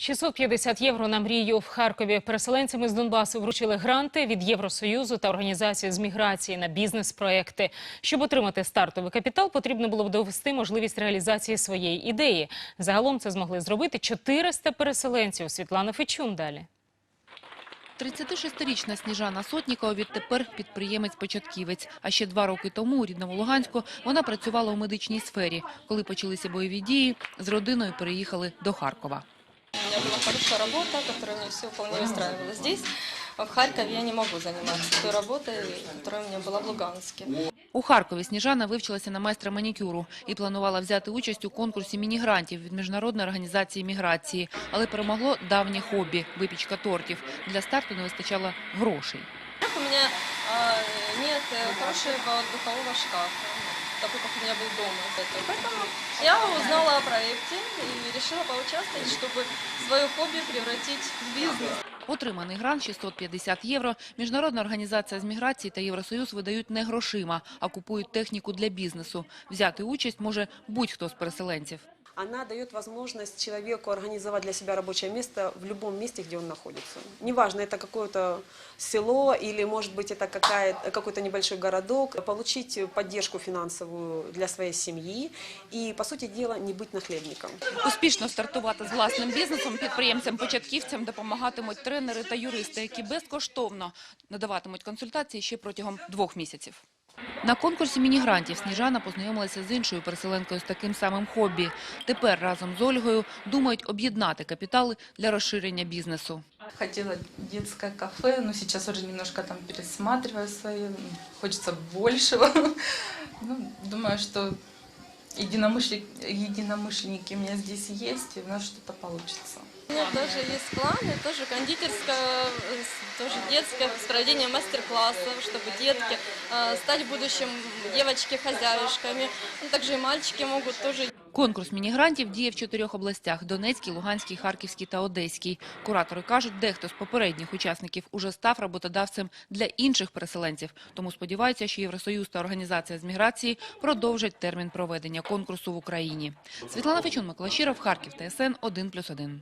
650 євро на мрію в Харкові. Переселенцям із Донбасу вручили гранти від Євросоюзу та організації з міграції на бізнес-проекти. Щоб отримати стартовий капітал, потрібно було б довести можливість реалізації своєї ідеї. Загалом це змогли зробити 400 переселенців. Світлана Фечун далі. 36-річна Сніжана Сотнікова відтепер підприємець-початківець. А ще два роки тому у рідному Луганську вона працювала у медичній сфері. Коли почалися бойові дії, з родиною переїхали до Харкова У меня была хорошая работа, которая мне все вполне устраивала. Здесь, в Харькове, я не могу заниматься той работой, которая у меня была в Луганске. У Харкові Сніжана вивчилася на майстра манікюру і планувала взяти участь у конкурсі міні-грантів від Міжнародної організації міграції. Але перемогло давнє хобі – випічка тортів. Для старту не вистачало грошей. Так у меня а, нет э, хорошего духового шкафа, такой, как у меня был дома. вот это. Поэтому я узнала о проекте и решила поучаствовать, чтобы свое хобби превратить в бизнес. Отриманий грант 650 євро. Міжнародна організація з міграції та Євросоюз видають не грошима, а купують техніку для бізнесу. Взяти участь може будь-хто з переселенців. Она дает возможность человеку организовать для себя рабочее место в любом месте, где он находится. Неважно, это какое-то село или, может быть, это какая- какой-то небольшой городок. Получить поддержку финансовую для своей семьи и, по сути дела, не быть нахлебником. Успішно стартувати з власним бізнесом підприємцям-початківцям допомагатимуть тренери та юристи, які безкоштовно надаватимуть консультації ще протягом двох місяців. На конкурсі міні-грантів Сніжана познайомилася з іншою переселенкою з таким самим хобі. Тепер разом з Ольгою думають об'єднати капітали для розширення бізнесу. Хотела детское кафе, но сейчас уже немножко там пересматриваю свои, м, хочется большего. Ну, думаю, что единомышленники, единомышленники у меня здесь есть, и у нас что-то получится. У меня тоже есть планы, тоже кондитерское, э, с- тоже детское, с проведением мастер-классов, чтобы детки э, стать в будущем девочки-хозяюшками. Ну, также и мальчики могут тоже Конкурс міні-грантів діє в чотирьох областях – Донецькій, Луганській, Харківській та Одеській. Куратори кажуть, дехто з попередніх учасників уже став роботодавцем для інших переселенців. Тому сподіваються, що Євросоюз та Організація з міграції продовжать термін проведення конкурсу в Україні. Світлана Фечун, Микола Щиров, Харків, ТСН 1+,1.